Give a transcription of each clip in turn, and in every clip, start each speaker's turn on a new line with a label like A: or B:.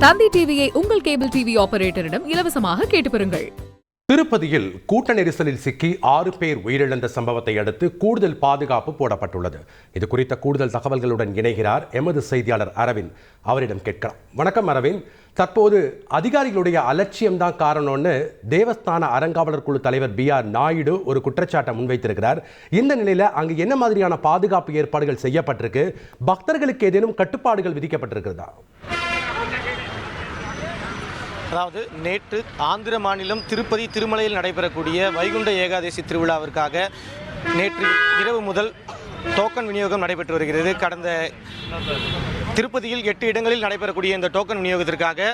A: தந்தி டிவியை உங்கள் cable TV ஆபரேட்டரிடம் இலவசமாக கேட்டு பெறுங்கள்.
B: திருப்பதியில் கூட்ட நெரிசலில் சிக்கி ஆறு பேர் உயிரிழந்த சம்பவத்தை அடுத்து கூடுதல் பாதுகாப்பு போடப்பட்டுள்ளது. இது குறித்த கூடுதல் தகவல்களுடன் இணைகிறார் எமது செய்தியாளர் அரவிந்த். அவரிடம் கேட்கலாம். வணக்கம் அரவிந்த். தற்போது அதிகாரிகளுடைய அலட்சியம்தான் காரணம்னு தேவஸ்தான அறங்காவலர் குழு தலைவர் பி ஆர் நாயுடு ஒரு குற்றச்சாட்டை முன்வைத்திருக்கிறார். இந்த நிலையில் அங்கு என்ன மாதிரியான பாதுகாப்பு ஏற்பாடுகள் செய்யப்பட்டிருக்கு? பக்தர்களுக்கு ஏதேனும் கட்டுப்பாடுகள் விதிக்கப்பட்டிருக்கிறதா?
C: அதாவது நேற்று ஆந்திர மாநிலம் திருப்பதி திருமலையில் நடைபெறக்கூடிய வைகுண்ட ஏகாதசி திருவிழாவிற்காக நேற்று இரவு முதல் டோக்கன் விநியோகம் நடைபெற்று வருகிறது. கடந்த திருப்பதியில் எட்டு இடங்களில் நடைபெறக்கூடிய இந்த டோக்கன் விநியோகத்திற்காக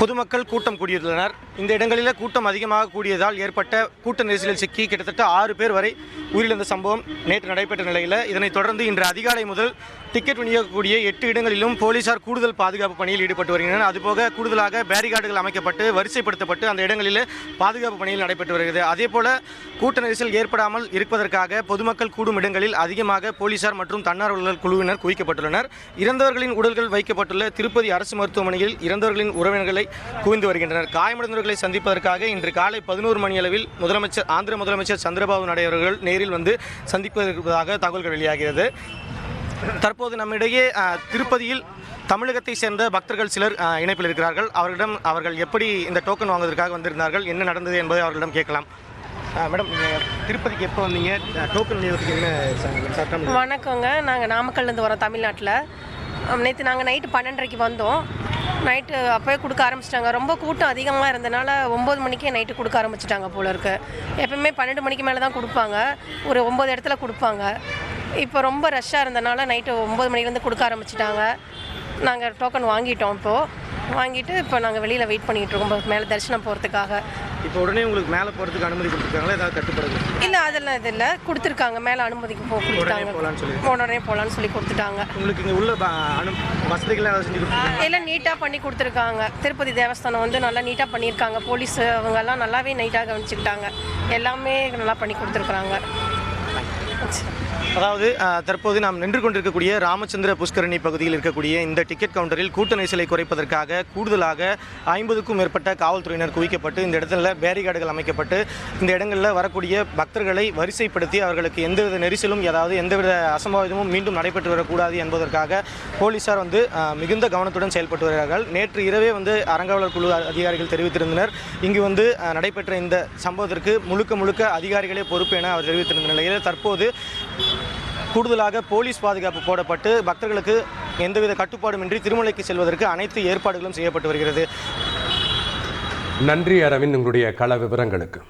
C: பொதுமக்கள் கூட்டம் கூடியுள்ளனர். இந்த இடங்களில் கூட்டம் அதிகமாக கூடியதால் ஏற்பட்ட கூட்ட நெரிசலில் சிக்கி கிட்டத்தட்ட ஆறு பேர் வரை உயிரிழந்த சம்பவம் நேற்று நடைபெற்ற நிலையில். இதனைத் தொடர்ந்து இன்று அதிகாலை முதல் டிக்கெட் விநியோகக்கூடிய எட்டு இடங்களிலும் போலீசார் கூடுதல் பாதுகாப்பு பணியில் ஈடுபட்டு வருகின்றனர். அதுபோக கூடுதலாக பேரிகார்டுகள் அமைக்கப்பட்டு வரிசைப்படுத்தப்பட்டு அந்த இடங்களில் பாதுகாப்பு பணியில் நடைபெற்று வருகிறது. அதேபோல கூட்ட நெரிசல் ஏற்படாமல் இருப்பதற்காக பொதுமக்கள் கூடும் இடங்களில் அதிகமாக போலீசார் மற்றும் தன்னார்வலர்கள் குழுவினர் குவிக்கப்பட்டுள்ளனர். இறந்தவர்களின் உடல்கள் வைக்கப்பட்டுள்ள திருப்பதி அரசு மருத்துவமனையில் இறந்தவர்களின் உறவினர்களை குவிந்து வருகின்றனர். காயமடைந்தவர்களை சந்திப்பதற்காக இன்று காலை பதினோரு மணி அளவில் முதலமைச்சர் ஆந்திர முதலமைச்சர் சந்திரபாபு நாயுடு அவர்கள் நேரில் வந்து சந்திப்பதற்காக தகவல்கள் வெளியாகிறது. தற்போது நம்மிடையே திருப்பதியில் தமிழகத்தை சேர்ந்த பக்தர்கள் சிலர் இணைப்பில் இருக்கிறார்கள். அவர்களிடம் அவர்கள் எப்படி இந்த டோக்கன் வாங்குவதற்காக வந்திருந்தார்கள்? என்ன நடந்தது என்பதை அவர்களிடம் கேட்கலாம். மேடம் திருப்பதிக்கு எப்போ வந்தீங்க? டோக்கன் என்ன
D: வணக்கங்க. நாங்கள் நாமக்கல்லேருந்து வரோம் தமிழ்நாட்டில். நேற்று நாங்கள் நைட்டு பன்னெண்டரைக்கு வந்தோம். நைட்டு அப்போயே கொடுக்க ஆரம்பிச்சிட்டாங்க. ரொம்ப கூட்டம் அதிகமாக இருந்தனால ஒம்பது மணிக்கே நைட்டு கொடுக்க ஆரம்பிச்சிட்டாங்க போல இருக்கு. எப்பவுமே பன்னெண்டு மணிக்கு மேலே தான் கொடுப்பாங்க. ஒரு ஒம்பது இடத்துல கொடுப்பாங்க. இப்போ ரொம்ப ரஷ்ஷாக இருந்தனால நைட்டு ஒம்பது மணிலேருந்து கொடுக்க ஆரம்பிச்சிட்டாங்க. நாங்கள் டோக்கன் வாங்கிட்டோம் இப்போது வாங்கிட்டு இப்போ நாங்கள் வெளியில் வெயிட் பண்ணிகிட்டு இருக்கோம். மேலே தரிசனம் போகிறதுக்காக
C: இப்போ உடனே உங்களுக்கு மேலே போகிறதுக்கு அனுமதி கொடுத்துருக்காங்களா? ஏதாவது கட்டுப்படுது
D: இல்லை அதெல்லாம் இது இல்லை. கொடுத்துருக்காங்க. மேலே அனுமதிக்கு போ கொடுத்துட்டாங்க.
C: போகலான்னு சொல்லி.
D: உடனே போகலான்னு சொல்லி கொடுத்துட்டாங்க.
C: உங்களுக்கு இங்கே உள்ள ப- அனு வசதிகள் ஏதாவது செஞ்சு கொடுத்துருக்காங்க
D: எல்லாம் நீட்டாக பண்ணி கொடுத்துருக்காங்க. திருப்பதி தேவஸ்தானம் வந்து நல்லா நீட்டாக பண்ணியிருக்காங்க. போலீஸ் அவங்கெல்லாம் நல்லாவே நீட்டாக கவனிச்சுக்கிட்டாங்க. எல்லாமே நல்லா பண்ணி கொடுத்துருக்குறாங்க.
C: அதாவது தற்போது நாம் நின்று கொண்டிருக்கக்கூடிய ராமச்சந்திர புஷ்கரணி பகுதியில் இருக்கக்கூடிய இந்த டிக்கெட் கவுண்டரில் கூட்ட நெரிசலை குறைப்பதற்காக கூடுதலாக ஐம்பதுக்கும் மேற்பட்ட காவல்துறையினர் குவிக்கப்பட்டு இந்த இடத்துல பேரிகார்டுகள் அமைக்கப்பட்டு இந்த இடங்களில் வரக்கூடிய பக்தர்களை வரிசைப்படுத்தி அவர்களுக்கு எந்தவித நெரிசலும் ஏதாவது எந்தவித அசம்பாவிதமும் மீண்டும் நடைபெற்று வரக்கூடாது என்பதற்காக போலீசார் வந்து மிகுந்த கவனத்துடன் செயல்பட்டு வருகிறார்கள். நேற்று இரவே வந்து அறங்காவலர் குழு அதிகாரிகள் தெரிவித்திருந்தனர். இங்கு வந்து நடைபெற்ற இந்த சம்பவத்திற்கு முழுக்க முழுக்க அதிகாரிகளே பொறுப்பு என அவர் தெரிவித்திருந்த நிலையில் தற்போது கூடுதலாக போலீஸ் பாதுகாப்பு போடப்பட்டு பக்தர்களுக்கு எந்தவித கட்டுப்பாடுமின்றி திருமலைக்கு செல்வதற்கு அனைத்து ஏற்பாடுகளும் செய்யப்பட்டு வருகிறது.
B: நன்றி அரவிந்த் உங்களுடைய கள விவரங்களுக்கு.